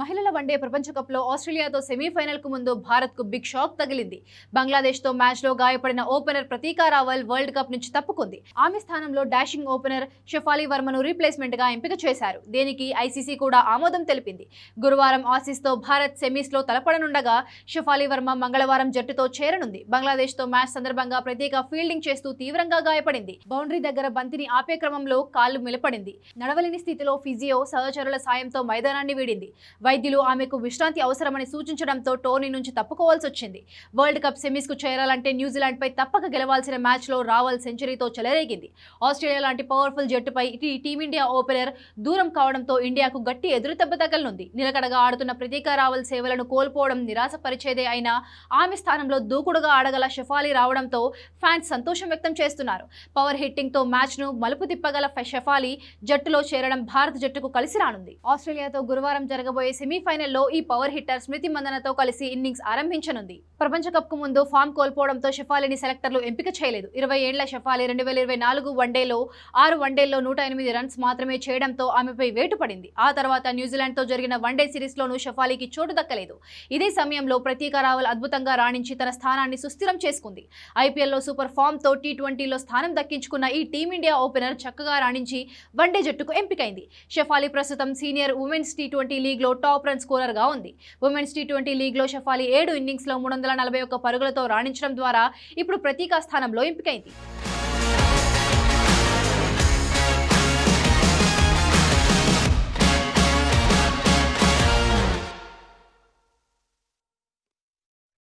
మహిళల వన్డే ప్రపంచకప్లో ఆస్ట్రేలియాతో సెమీఫైనల్కు ముందు భారత్కు బిగ్ షాక్ తగిలింది. బంగ్లాదేశ్తో మ్యాచ్లో గాయపడిన opener Prateeka Rawal world cup నుంచి తప్పుకుంది. ఆమె స్థానంలో డాషింగ్ ఓపెనర్ షఫాలి వర్మను రీప్లేస్మెంట్గా ఎంపిక చేశారు. దీనికి ఐసీసీ కూడా ఆమోదం తెలిపింది. గురువారం ఆసీస్తో భారత్ సెమీస్లో తలపడనుండగా షఫాలి వర్మ మంగళవారం జట్టుతో చేరనుంది. బంగ్లాదేశ్తో మ్యాచ్ సందర్భంగా ప్రతీక ఫీల్డింగ్ చేస్తూ తీవ్రంగా గాయపడింది. బౌండరీ దగ్గర బంతిని ఆపే క్రమంలో కాళ్ళు మిలపడింది. నడవలేని స్థితిలో ఫిజియో సహచరుల సాయంతో మైదానాన్ని వీడింది. వైద్యులు ఆమెకు విశ్రాంతి అవసరమని సూచించడంతో టోర్నీ నుంచి తప్పుకోవాల్సి వచ్చింది. వరల్డ్ కప్ సెమీస్కు చేరాలంటే న్యూజిలాండ్పై తప్పక గెలవాల్సిన మ్యాచ్లో రావాల్ రావల్ సెంచరీతో చెలరేగింది. ఆస్ట్రేలియా లాంటి పవర్ఫుల్ జట్టుపై టీమిండియా ఓపెనర్ దూరం కావడంతో ఇండియాకు గట్టి ఎదురుదెబ్బ తగలనుంది. నిలకడగా ఆడుతున్న ప్రతీకా రావల్ సేవలను కోల్పోవడం నిరాశపరిచేదే అయినా ఆమె స్థానంలో దూకుడుగా ఆడగల షెఫాలి రావడంతో ఫ్యాన్స్ సంతోషం వ్యక్తం చేస్తున్నారు. పవర్ హిట్టింగ్తో మ్యాచ్ను మలుపు తిప్పగల ఫె- షెఫాలి జట్టులో చేరడం భారత జట్టుకు కలిసి రానుంది. ఆస్ట్రేలియాతో గురువారం జరగబోయే సెమీఫైనల్లో ఈ పవర్ హిట్టర్ స్మృతి మందనతో కలిసి ఇన్నింగ్స్ ఆరంభించనుంది. ప్రపంచ కప్కు ముందు ఫామ్ కోల్పోవడంతో షెఫాలిని సెలెక్టర్లు ఎంపిక చేయలేదు. ఇరవై ఏళ్ళ షెఫాలి రెండు వేల ఇరవై నాలుగు వన్డేలో ఆరు వన్డేల్లో నూట ఎనిమిది రన్స్ మాత్రమే చేయడంతో ఆమెపై వేటు పడింది ఆ తర్వాత న్యూజిలాండ్తో జరిగిన వన్డే సిరీస్లోనూ షెఫాలీకి చోటు దక్కలేదు. ఇదే సమయంలో ప్రతీక రావల్ అద్భుతంగా రాణించి తన స్థానాన్ని సుస్థిరం చేసుకుంది. ఐపీఎల్లో సూపర్ ఫామ్తో టీ ట్వంటీలో స్థానం దక్కించుకున్న ఈ టీమిండియా ఓపెనర్ చక్కగా రాణించి వన్డే జట్టుకు ఎంపికైంది. షెఫాలి ప్రస్తుతం సీనియర్ ఉమెన్స్ టీ ట్వంటీ లీగ్లో టాప్ రన్ స్కోరర్గా ఉంది. ఉమెన్స్ టీ ట్వంటీ లీగ్లో షఫాలి ఏడు ఇన్నింగ్స్లో మూడు వందల నలభై ఒక్క పరుగులతో రాణించడం ద్వారా ఇప్పుడు ప్రతీకా స్థానంలో ఎంపికైంది.